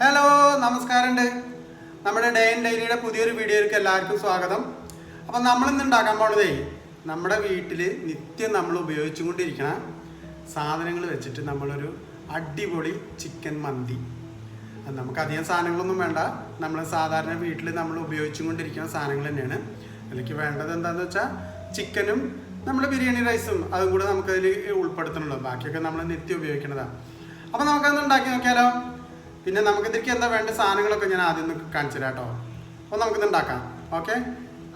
Hello നമസ്കാരമുണ്ട്. നമ്മുടെ day and ഡൈലിയുടെ പുതിയൊരു വീഡിയോയിലേക്ക് എല്ലാവർക്കും സ്വാഗതം. അപ്പം നമ്മളിന്ന് ഉണ്ടാക്കാൻ പോണതേ നമ്മുടെ വീട്ടിൽ നിത്യം നമ്മൾ ഉപയോഗിച്ചുകൊണ്ടിരിക്കണ സാധനങ്ങൾ വെച്ചിട്ട് നമ്മളൊരു അടിപൊളി ചിക്കൻ മന്തി. അത് നമുക്ക് അധികം സാധനങ്ങളൊന്നും വേണ്ട. നമ്മൾ സാധാരണ വീട്ടിൽ നമ്മൾ ഉപയോഗിച്ചുകൊണ്ടിരിക്കുന്ന സാധനങ്ങൾ തന്നെയാണ്. അതിലേക്ക് വേണ്ടത് എന്താണെന്ന് വെച്ചാൽ ചിക്കനും നമ്മൾ ബിരിയാണി റൈസും അതും കൂടെ നമുക്കതിൽ ഉൾപ്പെടുത്തണമല്ലോ ബാക്കിയൊക്കെ നമ്മൾ നിത്യം ഉപയോഗിക്കുന്നതാണ് അപ്പോൾ നമുക്കതൊന്ന് ഉണ്ടാക്കി നോക്കിയാലോ? പിന്നെ നമുക്ക് ഇതിലേക്ക് എന്താ വേണ്ട സാധനങ്ങളൊക്കെ ഞാൻ ആദ്യം ഒന്ന് കാണിച്ചു കേട്ടോ. അപ്പോൾ നമുക്കിത് ഉണ്ടാക്കാം. ഓക്കെ?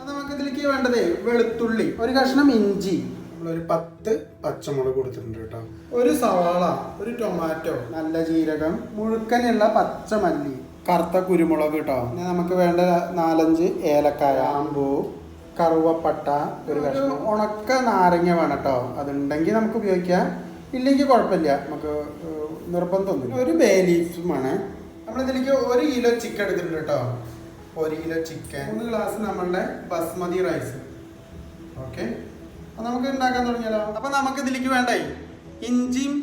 അത് നമുക്ക് ഇതിലേക്ക് വേണ്ടത് വെളുത്തുള്ളി. ഒരു കഷ്ണം ഇഞ്ചി. നമ്മളൊരു പത്ത് പച്ചമുളക് കൊടുത്തിട്ടുണ്ട് കേട്ടോ. ഒരു സവാള ഒരു ടൊമാറ്റോ നല്ല ജീരകം മുഴുക്കനുള്ള പച്ചമല്ലി കറുത്ത കുരുമുളക് കേട്ടോ. പിന്നെ നമുക്ക് വേണ്ട നാലഞ്ച് ഏലക്കായ ആമ്പൂ കറുവപ്പട്ട ഒരു കഷ്ണം. ഉണക്ക നാരങ്ങ വേണം കേട്ടോ. അതുണ്ടെങ്കിൽ നമുക്ക് ഉപയോഗിക്കാം. ഇല്ലെങ്കിൽ കുഴപ്പമില്ല. നമുക്ക് നിർബന്ധമൊന്നുമില്ല. ഒരു ബേ ലീഫും ആണ് നമ്മളിതിലേക്ക് ഒരു കിലോ ചിക്കൻ എടുത്തിട്ടുണ്ട് കേട്ടോ. ഒരു കിലോ ചിക്കൻ മൂന്ന് ഗ്ലാസ് നമ്മളുടെ ബസ്മതി റൈസ് ഓക്കെ അപ്പം നമുക്ക് ഉണ്ടാക്കാൻ തുടങ്ങിയാലോ? അപ്പം നമുക്ക് ഇതിലേക്ക് വേണ്ടേ? ഇഞ്ചിയും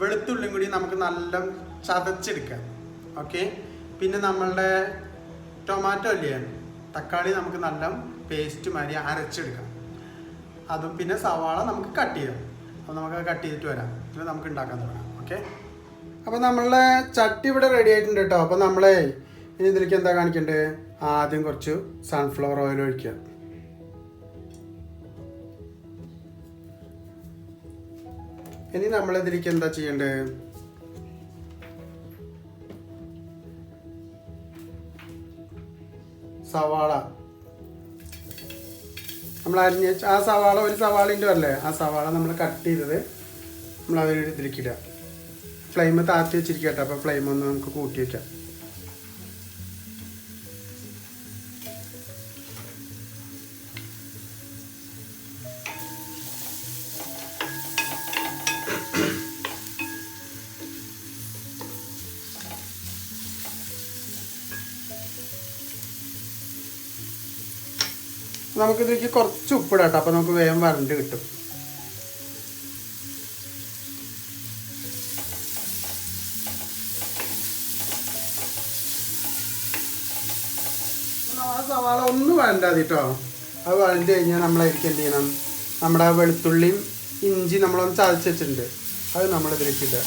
വെളുത്തുള്ളിയും കൂടി നമുക്ക് നല്ല ചതച്ചെടുക്കാം. ഓക്കെ പിന്നെ നമ്മളുടെ ടൊമാറ്റോ അല്ലേ തക്കാളി നമുക്ക് നല്ല പേസ്റ്റ് മാതിരി അരച്ചെടുക്കാം. അതും പിന്നെ സവാള നമുക്ക് കട്ട് ചെയ്യാം. അപ്പോൾ നമുക്ക് കട്ട് ചെയ്തിട്ട് വരാം. എന്നിട്ട് നമുക്ക് ഉണ്ടാക്കാൻ തുടങ്ങാം. ഓക്കെ അപ്പോൾ നമ്മളെ ചട്ടി ഇവിടെ റെഡി ആയിട്ടുണ്ട് കേട്ടോ അപ്പോൾ നമ്മളെ ഇനി ഇതിലേക്ക് എന്താ കാണിക്കേണ്ടത് ആദ്യം കുറച്ച് സൺഫ്ലവർ ഓയിൽ ഒഴിക്കുക. ഇനി നമ്മൾ ഇതിലേക്ക് എന്താ ചെയ്യേണ്ടത് സവാള. നമ്മൾ അരിഞ്ഞ ആ സവാള ഒരു സവാളിന്റെ അല്ലേ? ആ സവാള നമ്മൾ കട്ട് ചെയ്തത് നമ്മൾ അതിൽ ഫ്ലെയിം താത്തി വെച്ചിരിക്കട്ടെ അപ്പോൾ ഫ്ലെയിം ഒന്ന് നമുക്ക് കൂട്ടി വയ്ക്കാം നമുക്കിതിലേക്ക് കുറച്ച് ഉപ്പിടാം കേട്ടോ അപ്പോൾ നമുക്ക് വേഗം വരണ്ട് കിട്ടും. സവാള ഒന്ന് വഴണ്ടാതി കേട്ടോ അത് വഴണ്ട് കഴിഞ്ഞാൽ നമ്മളായിരിക്കും എന്ത് ചെയ്യണം? നമ്മുടെ വെളുത്തുള്ളിയും ഇഞ്ചി നമ്മളൊന്ന് ചതച്ച് വെച്ചിട്ടുണ്ട്. അത് നമ്മളിതിലേക്ക് ഇടുക.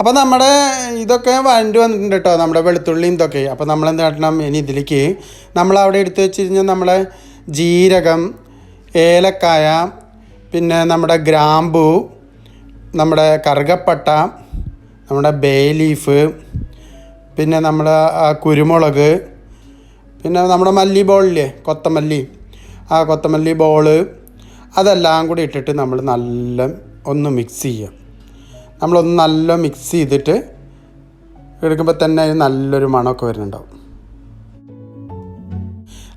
അപ്പോൾ നമ്മുടെ ഇതൊക്കെ വഴണ്ട് വന്നിട്ടുണ്ട് കേട്ടോ നമ്മുടെ വെളുത്തുള്ളിയും ഇതൊക്കെ. അപ്പോൾ നമ്മൾ എന്ത് കാട്ടണം? ഇനി ഇതിലേക്ക് നമ്മൾ അവിടെ എടുത്തു വെച്ച് കഴിഞ്ഞാൽ നമ്മളെ ജീരകം ഏലക്കായ പിന്നെ നമ്മുടെ ഗ്രാമ്പു നമ്മുടെ കറുകപ്പട്ട നമ്മുടെ ബേ ലീഫ് പിന്നെ നമ്മുടെ കുരുമുളക് പിന്നെ നമ്മുടെ മല്ലി ബോളില്ലേ കൊത്തമല്ലി. ആ കൊത്തമല്ലി ബോൾ അതെല്ലാം കൂടി ഇട്ടിട്ട് നമ്മൾ നല്ല ഒന്ന് മിക്സ് ചെയ്യുക നമ്മളൊന്ന് നല്ല മിക്സ് ചെയ്തിട്ട് എടുക്കുമ്പോൾ തന്നെ നല്ലൊരു മണമൊക്കെ വരുന്നുണ്ടാവും.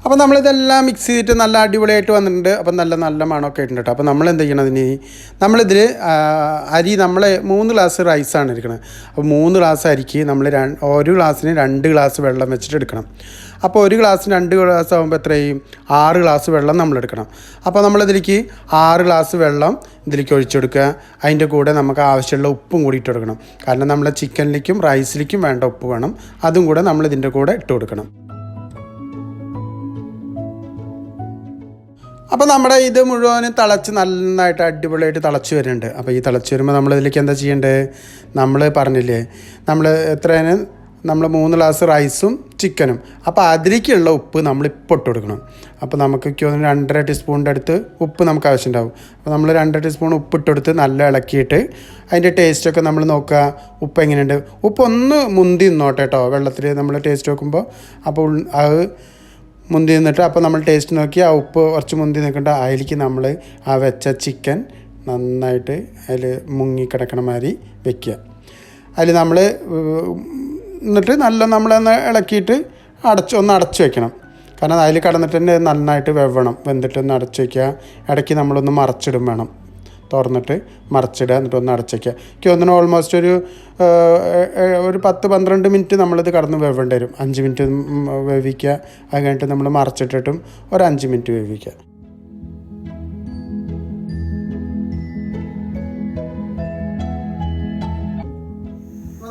അപ്പോൾ നമ്മളിതെല്ലാം മിക്സ് ചെയ്തിട്ട് നല്ല അടിപൊളിയായിട്ട് വന്നിട്ടുണ്ട്. അപ്പം നല്ല നല്ല മണമൊക്കെ ആയിട്ടുണ്ട് കേട്ടോ. അപ്പോൾ നമ്മൾ ചെയ്യണം അതിന് നമ്മളിതിൽ അരി നമ്മൾ മൂന്ന് ഗ്ലാസ് റൈസാണ് എടുക്കുന്നത് അപ്പോൾ മൂന്ന് ഗ്ലാസ് അരിക്ക് നമ്മൾ ഒരു ഗ്ലാസ്സിന് രണ്ട് ഗ്ലാസ് വെള്ളം വെച്ചിട്ട് എടുക്കണം. അപ്പോൾ ഒരു ഗ്ലാസ്സിന് രണ്ട് ഗ്ലാസ് ആകുമ്പോൾ എത്രയും? ആറ് ഗ്ലാസ് വെള്ളം നമ്മൾ എടുക്കണം. അപ്പോൾ നമ്മളിതിലേക്ക് ആറ് ഗ്ലാസ് വെള്ളം ഇതിലേക്ക് ഒഴിച്ചെടുക്കുക അതിന്റെ കൂടെ നമുക്ക് ആവശ്യമുള്ള ഉപ്പും കൂടി ഇട്ട് കൊടുക്കണം. കാരണം നമ്മളെ ചിക്കനിലേക്കും റൈസിലേക്കും വേണ്ട ഉപ്പ് വേണം. അതും കൂടെ നമ്മൾ ഇതിന്റെ കൂടെ ഇട്ട് കൊടുക്കണം. അപ്പോൾ നമ്മുടെ ഇത് മുഴുവൻ തിളച്ച് നന്നായിട്ട് അടിപൊളിയായിട്ട് തിളച്ച് വരുന്നുണ്ട്. അപ്പോൾ ഈ തിളച്ച് വരുമ്പോൾ നമ്മൾ ഇതിലേക്ക് എന്താ ചെയ്യേണ്ടത് നമ്മൾ പറഞ്ഞില്ലേ നമ്മൾ എത്രയാണ്? നമ്മൾ മൂന്ന് ഗ്ലാസ് റൈസും ചിക്കനും അപ്പോൾ അതിലേക്കുള്ള ഉപ്പ് നമ്മൾ ഇപ്പോൾ ഇട്ട് കൊടുക്കണം. അപ്പോൾ നമുക്ക് തോന്നുന്നു രണ്ടര ടീസ്പൂണിന്റെ അടുത്ത് ഉപ്പ് നമുക്ക് ആവശ്യമുണ്ടാവും. അപ്പോൾ നമ്മൾ രണ്ടര ടീസ്പൂൺ ഉപ്പ് ഇട്ടെടുത്ത് നല്ല ഇളക്കിയിട്ട് അതിന്റെ ടേസ്റ്റൊക്കെ നമ്മൾ നോക്കുക. ഉപ്പ് എങ്ങനെയുണ്ട്? ഉപ്പ് ഒന്ന് മുന്തി നിന്നോട്ടെ കേട്ടോ വെള്ളത്തിൽ നമ്മൾ ടേസ്റ്റ് നോക്കുമ്പോൾ അപ്പോൾ അത് മുന്തി നിന്നിട്ട് അപ്പോൾ നമ്മൾ ടേസ്റ്റ് നോക്കി. ആ ഉപ്പ് കുറച്ച് മുന്തി നിൽക്കേണ്ട. അതിലേക്ക് നമ്മൾ ആ വെച്ച ചിക്കൻ നന്നായിട്ട് അതിൽ മുങ്ങിക്കിടക്കണ മാതിരി വെക്കുക. അതിൽ നമ്മൾ എന്നിട്ട് നല്ല നമ്മളൊന്ന് ഇളക്കിയിട്ട് അടച്ച് ഒന്ന് അടച്ച് വെക്കണം. കാരണം അതിൽ കടന്നിട്ട് തന്നെ നന്നായിട്ട് വെവണം വെന്തിട്ട് ഒന്ന് അടച്ച് വയ്ക്കുക ഇടയ്ക്ക് നമ്മളൊന്ന് മറച്ചിടും വേണം. തുറന്നിട്ട് മറച്ചിടുക എന്നിട്ട് ഒന്ന് അടച്ചേക്കുക. എനിക്ക് തോന്നുന്നു ഓൾമോസ്റ്റ് ഒരു ഒരു പത്ത് പന്ത്രണ്ട് മിനിറ്റ് നമ്മളിത് കടന്ന് വേവേണ്ടി വരും. അഞ്ച് മിനിറ്റ് വേവിക്കുക. അത് കഴിഞ്ഞിട്ട് നമ്മൾ മറച്ചിട്ടിട്ടും ഒരു അഞ്ച് മിനിറ്റ് വേവിക്കുക.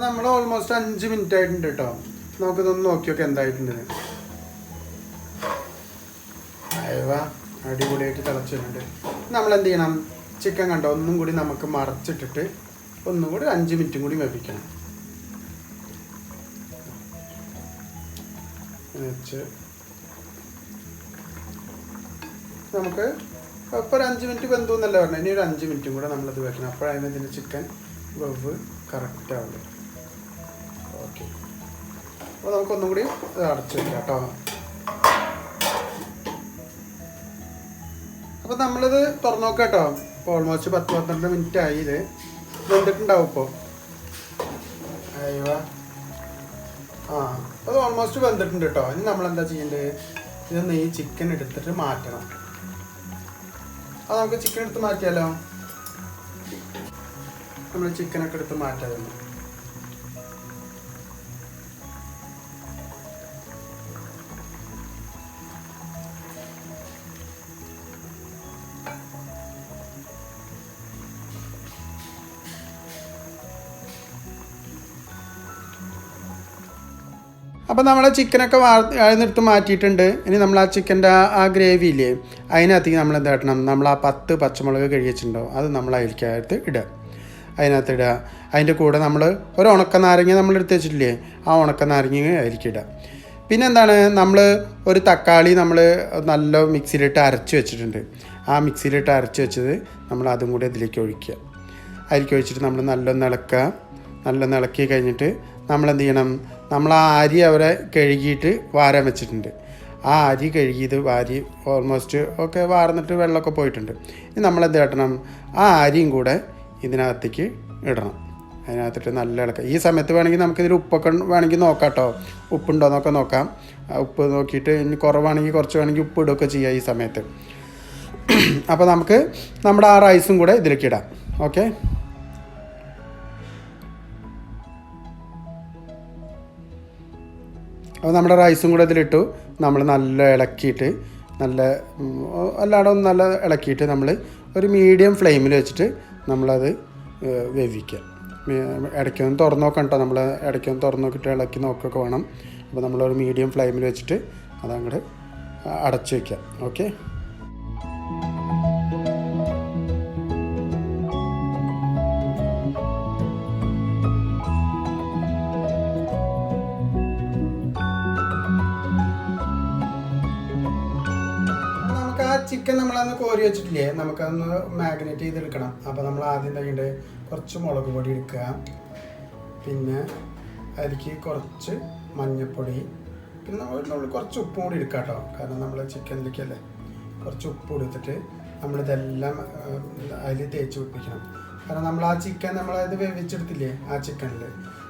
നമ്മൾ ഓൾമോസ്റ്റ് അഞ്ച് മിനിറ്റ് ആയിട്ടുണ്ട് കേട്ടോ നമുക്കിതൊന്ന് നോക്കി നോക്കി എന്തായിട്ടുണ്ട്. അയവാ അടിപൊളിയായിട്ട് തിളച്ചിട്ടുണ്ട്. നമ്മൾ എന്ത് ചെയ്യണം? ചിക്കൻ കണ്ട? ഒന്നും കൂടി നമുക്ക് മറച്ചിട്ടിട്ട് ഒന്നും കൂടി അഞ്ച് മിനിറ്റും കൂടി വേവിക്കണം. വെച്ച് നമുക്ക് അപ്പോൾ ഒരു അഞ്ച് മിനിറ്റ് വെന്തു എന്നല്ല പറഞ്ഞത് ഇനി ഒരു അഞ്ച് മിനിറ്റും കൂടെ നമ്മളത് വെക്കണം. അപ്പോഴാണ് ഇതിന്റെ ചിക്കൻ വെവ് കറക്റ്റ് ആവുന്നത് ഓക്കെ അപ്പോൾ നമുക്കൊന്നും കൂടി അടച്ചു വെക്കാം കേട്ടോ. അപ്പോൾ നമ്മളിത് തുറന്നു നോക്കാം കേട്ടോ. ഇപ്പോൾ ഓൾമോസ്റ്റ് പത്ത് പന്ത്രണ്ട് മിനിറ്റ് ആയി ഇത്. വെന്തിട്ടുണ്ടാവും ഇപ്പോൾ അയ്യോ. ആ അത് ഓൾമോസ്റ്റ് വെന്തിട്ടുണ്ട് കേട്ടോ ഇനി നമ്മൾ എന്താ ചെയ്യേണ്ടത്? ഇതൊന്ന് ഈ ചിക്കൻ എടുത്തിട്ട് മാറ്റണം. അത് നമുക്ക് ചിക്കൻ എടുത്ത് മാറ്റിയാലോ? നമ്മൾ ചിക്കനൊക്കെ എടുത്ത് മാറ്റാതെ അപ്പോൾ നമ്മൾ ചിക്കനൊക്കെ വാഴ്ന്നെടുത്ത് മാറ്റിയിട്ടുണ്ട്. ഇനി നമ്മൾ ആ ചിക്കന്റെ ആ ഗ്രേവി ഇല്ലേ അതിനകത്തേക്ക് നമ്മൾ എന്താ ഇടണം നമ്മൾ ആ പത്ത് പച്ചമുളക് കഴിച്ചിട്ടുണ്ടോ അത് നമ്മൾ അതിലേക്കകത്ത് ഇടുക. അതിനകത്ത് ഇടുക. അതിന്റെ കൂടെ നമ്മൾ ഒരു ഉണക്ക നാരങ്ങ നമ്മൾ എടുത്ത് വെച്ചിട്ടില്ലേ ആ ഉണക്ക നാരങ്ങ അതിലേക്ക് ഇടുക. പിന്നെ എന്താണ്? നമ്മൾ ഒരു തക്കാളി നമ്മൾ നല്ല മിക്സിയിലിട്ട് അരച്ച് വെച്ചിട്ടുണ്ട്. ആ മിക്സിയിലിട്ട് അരച്ച് വെച്ചത് നമ്മൾ അതും കൂടി ഇതിലേക്ക് ഒഴിക്കുക. അതിലേക്ക് ഒഴിച്ചിട്ട് നമ്മൾ നല്ലൊന്ന് ഇളക്കുക. നല്ലൊന്ന് ഇളക്കി കഴിഞ്ഞിട്ട് നമ്മൾ എന്ത് ചെയ്യണം? നമ്മൾ ആ അരി അവരെ കഴുകിയിട്ട് വാരാൻ വെച്ചിട്ടുണ്ട്. ആ അരി കഴുകിയത് വാരി ഓൾമോസ്റ്റ് ഒക്കെ വാർന്നിട്ട് വെള്ളമൊക്കെ പോയിട്ടുണ്ട്. ഇനി നമ്മൾ എന്ത് കാട്ടണം? ആ അരിയും കൂടെ ഇതിനകത്തേക്ക് ഇടണം. അതിനകത്തിട്ട് നല്ല ഇളക്കുക ഈ സമയത്ത് വേണമെങ്കിൽ നമുക്കിതിൽ ഉപ്പൊക്കെ വേണമെങ്കിൽ നോക്കാം കേട്ടോ. ഉപ്പുണ്ടോ എന്നൊക്കെ നോക്കാം ഉപ്പ് നോക്കിയിട്ട് ഇനി കുറവാണെങ്കിൽ കുറച്ച് വേണമെങ്കിൽ ഉപ്പ് ഇടുകയൊക്കെ ചെയ്യാം ഈ സമയത്ത്. അപ്പോൾ നമുക്ക് നമ്മുടെ ആ റൈസും കൂടെ ഇതിലേക്ക് ഇടാം. ഓക്കെ അപ്പോൾ നമ്മുടെ റൈസും കൂടെ ഇതിലിട്ടു. നമ്മൾ നല്ല ഇളക്കിയിട്ട് നല്ല എല്ലായിടവും നല്ല ഇളക്കിയിട്ട് നമ്മൾ ഒരു മീഡിയം ഫ്ലെയിമിൽ വെച്ചിട്ട് നമ്മളത് വേവിക്കുക ഇടയ്ക്കൊന്നും തുറന്നു നോക്കാം കേട്ടോ നമ്മൾ ഇടയ്ക്കൊന്ന് തുറന്നു നോക്കിയിട്ട് ഇളക്കി നോക്കുകയൊക്കെ വേണം. അപ്പോൾ നമ്മളൊരു മീഡിയം ഫ്ലെയിമിൽ വെച്ചിട്ട് അതങ്ങോട്ട് അടച്ചു വയ്ക്കുക ഓക്കെ ചിക്കൻ നമ്മളന്ന് കോരി വെച്ചിട്ടില്ലേ നമുക്കതൊന്ന് മാഗ്നേറ്റ് ചെയ്തെടുക്കണം. അപ്പോൾ നമ്മൾ ആദ്യം തന്നെ കുറച്ച് മുളക് പൊടി എടുക്കുക. പിന്നെ അതിലേക്ക് കുറച്ച് മഞ്ഞൾപ്പൊടി പിന്നെ നമ്മൾ കുറച്ച് ഉപ്പും കൂടി എടുക്കാം കേട്ടോ. കാരണം നമ്മൾ ചിക്കനിലേക്കല്ലേ കുറച്ച് ഉപ്പ് കൊടുത്തിട്ട് നമ്മളിതെല്ലാം അതിൽ തേച്ച് പിടിപ്പിക്കണം. കാരണം നമ്മൾ ആ ചിക്കൻ നമ്മളത് വേവിച്ചെടുത്തില്ലേ ആ ചിക്കനിൽ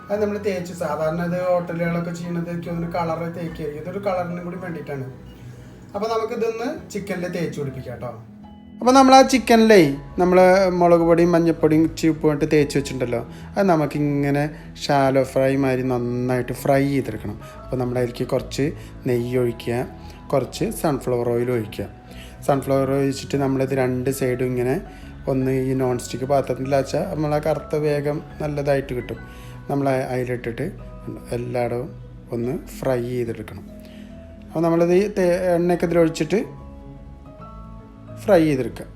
അത് നമ്മൾ തേച്ച് സാധാരണ ഇത് ഹോട്ടലുകളൊക്കെ തോന്നുന്നു കളറ് തേക്കായിരിക്കും. ഇതൊരു കളറിനും കൂടി വേണ്ടിയിട്ടാണ്. അപ്പോൾ നമുക്കിതൊന്ന് ചിക്കനിൽ തേച്ച് പിടിപ്പിക്കാം കേട്ടോ അപ്പോൾ നമ്മൾ ആ ചിക്കനിലേ നമ്മൾ മുളക് പൊടിയും ഉപ്പും ഇട്ട് തേച്ച് വെച്ചിട്ടുണ്ടല്ലോ. അത് നമുക്കിങ്ങനെ ഷാലോ ഫ്രൈ മാതിരി നന്നായിട്ട് ഫ്രൈ ചെയ്തെടുക്കണം. അപ്പോൾ നമ്മൾ അതിലേക്ക് കുറച്ച് നെയ്യ് ഒഴിക്കുക കുറച്ച് സൺഫ്ലവർ ഓയിൽ ഒഴിക്കുക. സൺഫ്ലവർ ഒഴിച്ചിട്ട് നമ്മളിത് രണ്ട് സൈഡും ഇങ്ങനെ ഒന്ന് ഈ നോൺ സ്റ്റിക്ക് വെച്ചാൽ ആ കറുത്ത വേഗം നല്ലതായിട്ട് കിട്ടും. നമ്മൾ അതിലിട്ടിട്ട് എല്ലായിടവും ഒന്ന് ഫ്രൈ ചെയ്തെടുക്കണം. അപ്പോൾ നമ്മളിത് ഈ എണ്ണയൊക്കെ ഇതിലൊഴിച്ചിട്ട് ഫ്രൈ ചെയ്തെടുക്കുക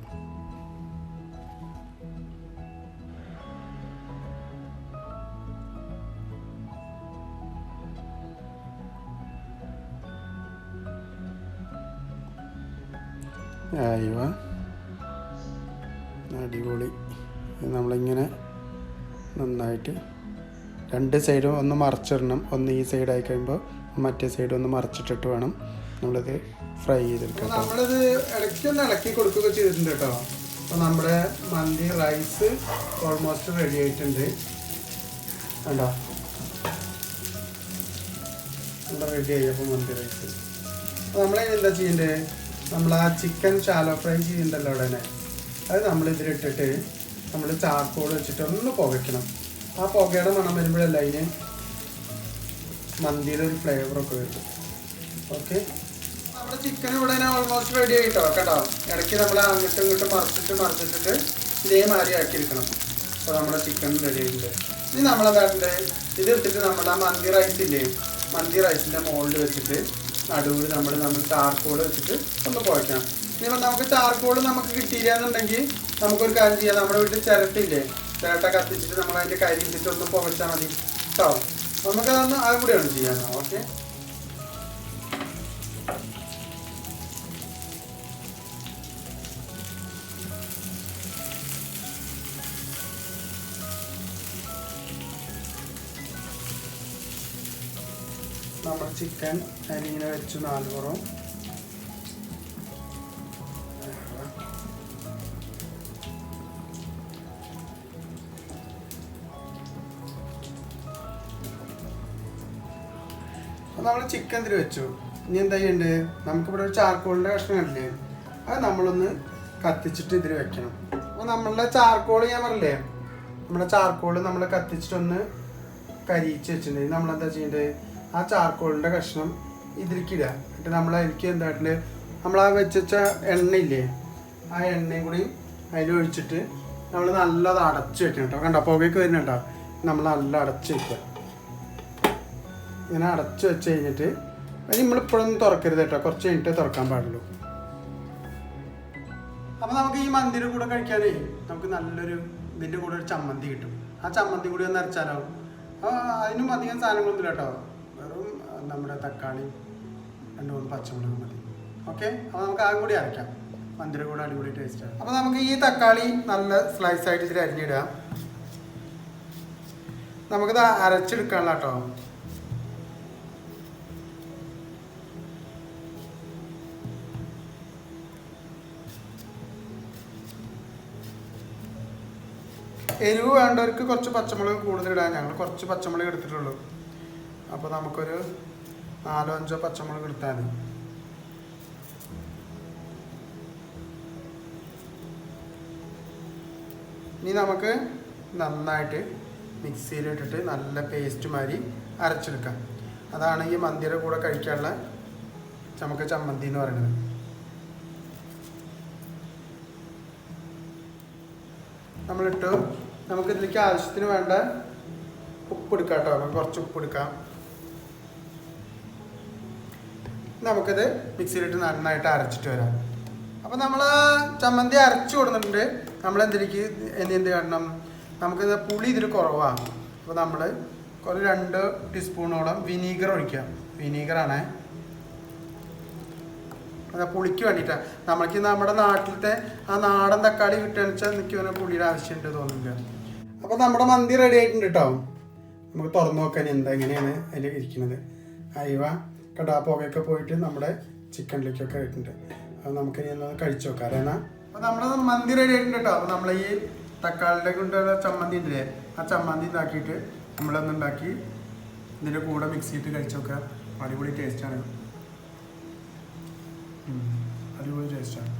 അടിപൊളി. നമ്മളിങ്ങനെ നന്നായിട്ട് രണ്ട് സൈഡും ഒന്ന് മറിച്ചിടണം. ഒന്ന് ഈ സൈഡായി കഴിയുമ്പോൾ മറ്റേ സൈഡ് ഒന്ന് മറച്ചിട്ടിട്ട് വേണം നമ്മളിത് ഫ്രൈ ചെയ്തെടുക്കാം നമ്മളിത് ഇടയ്ക്കൊന്ന് ഇളക്കി കൊടുക്കുകയൊക്കെ ചെയ്തിട്ടുണ്ട് കേട്ടോ. അപ്പോൾ നമ്മുടെ മന്തി റൈസ് ഓൾമോസ്റ്റ് റെഡി ആയിട്ടുണ്ട്. കണ്ടോ? നമ്മുടെ റെഡി ആയി അപ്പോൾ മന്തി റൈസ് അപ്പോൾ നമ്മളതിന് എന്താ ചെയ്യണ്ടേ? നമ്മൾ ആ ചിക്കൻ ഷാലോ ഫ്രൈ ചെയ്യുന്നുണ്ടല്ലോ ഉടനെ അത് നമ്മൾ ഇതിലിട്ടിട്ട് നമ്മൾ ചാർക്കോൾ വെച്ചിട്ട് ഒന്ന് പുകയ്ക്കണം. ആ പുകയുടെ മണം വരുമ്പോഴല്ല അതിന് മന്തിയുടെ ഒരു ഫ്ലേവറൊക്കെ വരും. ഓക്കെ നമ്മുടെ ചിക്കൻ ഇവിടെ ഓൾമോസ്റ്റ് റെഡി ആയിട്ടോ? കേട്ടോ? ഇടയ്ക്ക് നമ്മൾ അങ്ങോട്ടും ഇങ്ങോട്ടും മറിച്ചിട്ട് മറിച്ചിട്ടിട്ട് ഇതേമാതിരി ആക്കിയിരിക്കണം അപ്പോൾ നമ്മുടെ ചിക്കൻ റെഡി ആയിട്ടുണ്ട്. ഇനി നമ്മളെന്താണ്ട് ഇത് എടുത്തിട്ട് നമ്മുടെ മന്തി റൈസ് ഇല്ലേ? മന്തി റൈസിന്റെ മോൾഡ് വെച്ചിട്ട് നടുവിൽ നമ്മൾ നമ്മൾ ചാർക്കോൾ വെച്ചിട്ട് ഒന്ന് കുഴക്കണം ഇനി നമുക്ക് ചാർക്കോൾ നമുക്ക് കിട്ടിയില്ല എന്നുണ്ടെങ്കിൽ നമുക്കൊരു കാര്യം ചെയ്യാം. നമ്മുടെ വീട്ടിൽ ചിരട്ടില്ലേ ചിരട്ട കത്തിച്ചിട്ട് നമ്മൾ അതിന്റെ കരി ഇട്ടിട്ട് ഒന്ന് പുകച്ചാൽ മതി. കേട്ടോ? നമുക്കതൊന്ന് കൂടി കൂടെയാണ് ചെയ്യാൻ ഓക്കെ. നമ്മുടെ ചിക്കൻ അരിങ്ങനെ വെച്ചു നാല് പുറം നമ്മൾ ചിക്കൻ ഇതിൽ വെച്ചു. ഇനി എന്താ ചെയ്യണ്ടേ നമുക്കിവിടെ ഒരു ചാർക്കോളിന്റെ കഷ്ണം കണ്ടില്ലേ? അത് നമ്മളൊന്ന് കത്തിച്ചിട്ട് ഇതിൽ വെക്കണം. അപ്പോൾ നമ്മളുടെ ചാർക്കോൾ ഞാൻ പറഞ്ഞില്ലേ? നമ്മുടെ ചാർക്കോൾ നമ്മൾ കത്തിച്ചിട്ടൊന്ന് കരിയിച്ച് വെച്ചിട്ടുണ്ടെങ്കിൽ നമ്മളെന്താ ചെയ്യേണ്ടത് ആ ചാർക്കോളിന്റെ കഷ്ണം ഇതിലേക്കിടുക എന്നിട്ട് നമ്മൾ അതിലേക്ക് എന്തായിട്ടുണ്ട് നമ്മൾ ആ വെച്ച എണ്ണയില്ലേ? ആ എണ്ണയും കൂടി അതിലൊഴിച്ചിട്ട് നമ്മൾ നല്ലത് അടച്ചു വെക്കണം കേട്ടോ. കണ്ടോ? പുകയ്ക്ക് വരുന്നുണ്ടോ? നമ്മൾ നല്ല അടച്ചു വെക്കുക. ഇങ്ങനെ അടച്ച് വെച്ച് കഴിഞ്ഞിട്ട് അത് നമ്മളിപ്പോഴൊന്നും തുറക്കരുത് കേട്ടോ. കുറച്ച് കഴിഞ്ഞിട്ടേ തുറക്കാൻ പാടുള്ളൂ. അപ്പോൾ നമുക്ക് ഈ മന്തിയുടെ കൂടെ കഴിക്കാനേ നമുക്ക് നല്ലൊരു ഇതിന്റെ കൂടെ ഒരു ചമ്മന്തി കിട്ടും. ആ ചമ്മന്തി കൂടി ഒന്ന് അരച്ചാലോ? അപ്പോൾ അതിനും അധികം സാധനങ്ങളൊന്നുമില്ല കേട്ടോ. വെറും നമ്മുടെ തക്കാളി രണ്ട് മൂന്ന് പച്ചമുളക് മതി. ഓക്കെ അപ്പോൾ നമുക്ക് ആകും കൂടി അരയ്ക്കാം മന്തിയുടെ കൂടെ അടിപൊളി ടേസ്റ്റാണ് അപ്പോൾ നമുക്ക് ഈ തക്കാളി നല്ല സ്ലൈസ് ആയിട്ട് ഇച്ചിരി അരിഞ്ഞിടാം നമുക്കിത് അരച്ചെടുക്കാനുള്ള കേട്ടോ. എരിവ് വേണ്ടവർക്ക് കുറച്ച് പച്ചമുളക് കൂടുതൽ ഇടാൻ ഞങ്ങൾ കുറച്ച് പച്ചമുളക് എടുത്തിട്ടുള്ളൂ. അപ്പോൾ നമുക്കൊരു നാലോ അഞ്ചോ പച്ചമുളക് എടുത്താൽ മതി. ഇനി നമുക്ക് നന്നായിട്ട് മിക്സിയിലിട്ടിട്ട് നല്ല പേസ്റ്റ് മാതിരി അരച്ചെടുക്കാം. അതാണ് ഈ മന്തിയുടെ കൂടെ കഴിക്കാനുള്ള നമുക്ക് ചമ്മന്തി എന്ന് പറയുന്നത്. നമ്മളിട്ട് നമുക്ക് ഇതിലേക്ക് ആവശ്യത്തിന് വേണ്ട ഉപ്പ് എടുക്കാം കേട്ടോ. കുറച്ച് ഉപ്പ് എടുക്കാം. നമുക്കിത് മിക്സിയിലിട്ട് നന്നായിട്ട് അരച്ചിട്ട് വരാം. അപ്പോൾ നമ്മൾ ചമ്മന്തി അരച്ചു കൊടുത്തിട്ടുണ്ട്. നമ്മൾ ഇനി എന്ത് കാണണം നമുക്കിത് പുളി ഇതിൽ കുറവാണ് അപ്പോൾ നമ്മൾ ഒരു രണ്ട് ടീസ്പൂണോളം വിനീഗർ ഒഴിക്കാം. വിനീഗറാണേ. അതാ പുളിക്ക് വേണ്ടിയിട്ടാണ് നമ്മൾക്ക് നമ്മുടെ നാട്ടിലത്തെ ആ നാടൻ തക്കാളി കിട്ടുകയെന്ന് വെച്ചാൽ എനിക്ക് പുളിയുടെ ആവശ്യമുണ്ട് തോന്നുന്നില്ല അപ്പോൾ നമ്മുടെ മന്തി റെഡി ആയിട്ടുണ്ട് കേട്ടോ നമുക്ക് തുറന്നു നോക്കാൻ എന്താ എങ്ങനെയാണ് അതിൽ ഇരിക്കുന്നത്. അയവ കടാ പുകയൊക്കെ പോയിട്ട് നമ്മുടെ ചിക്കനിലേക്കൊക്കെ ആയിട്ടുണ്ട്. അപ്പോൾ നമുക്ക് ഇനി ഒന്ന് കഴിച്ചു നോക്കാം അതെന്നാ അപ്പോൾ നമ്മുടെ മന്തി റെഡി ആയിട്ടുണ്ട് കേട്ടോ അപ്പോൾ നമ്മൾ ഈ തക്കാളിന്റെ കൊണ്ടുള്ള ചമ്മന്തി ഉണ്ടല്ലേ ആ ചമ്മന്തി ഉണ്ടാക്കിയിട്ട് നമ്മളൊന്ന് ഉണ്ടാക്കി ഇതിന്റെ കൂടെ മിക്സ് ചെയ്തിട്ട് കഴിച്ചു നോക്കാം. അടിപൊളി ടേസ്റ്റാണ്. അടിപൊളി ടേസ്റ്റാണ്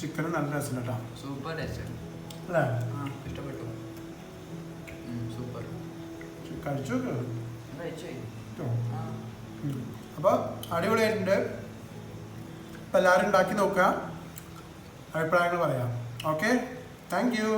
ചിക്കൻ നല്ല രസം കേട്ടോ സൂപ്പർ ടേസ്റ്റ് അല്ലേ ആ ഇഷ്ടപ്പെട്ടു. സൂപ്പർ കഴിച്ചു അപ്പോൾ അടിപൊളിയായിട്ടുണ്ട്. അപ്പോൾ എല്ലാവരും ഉണ്ടാക്കി നോക്കുക. അഭിപ്രായങ്ങൾ പറയാം. Okay thank you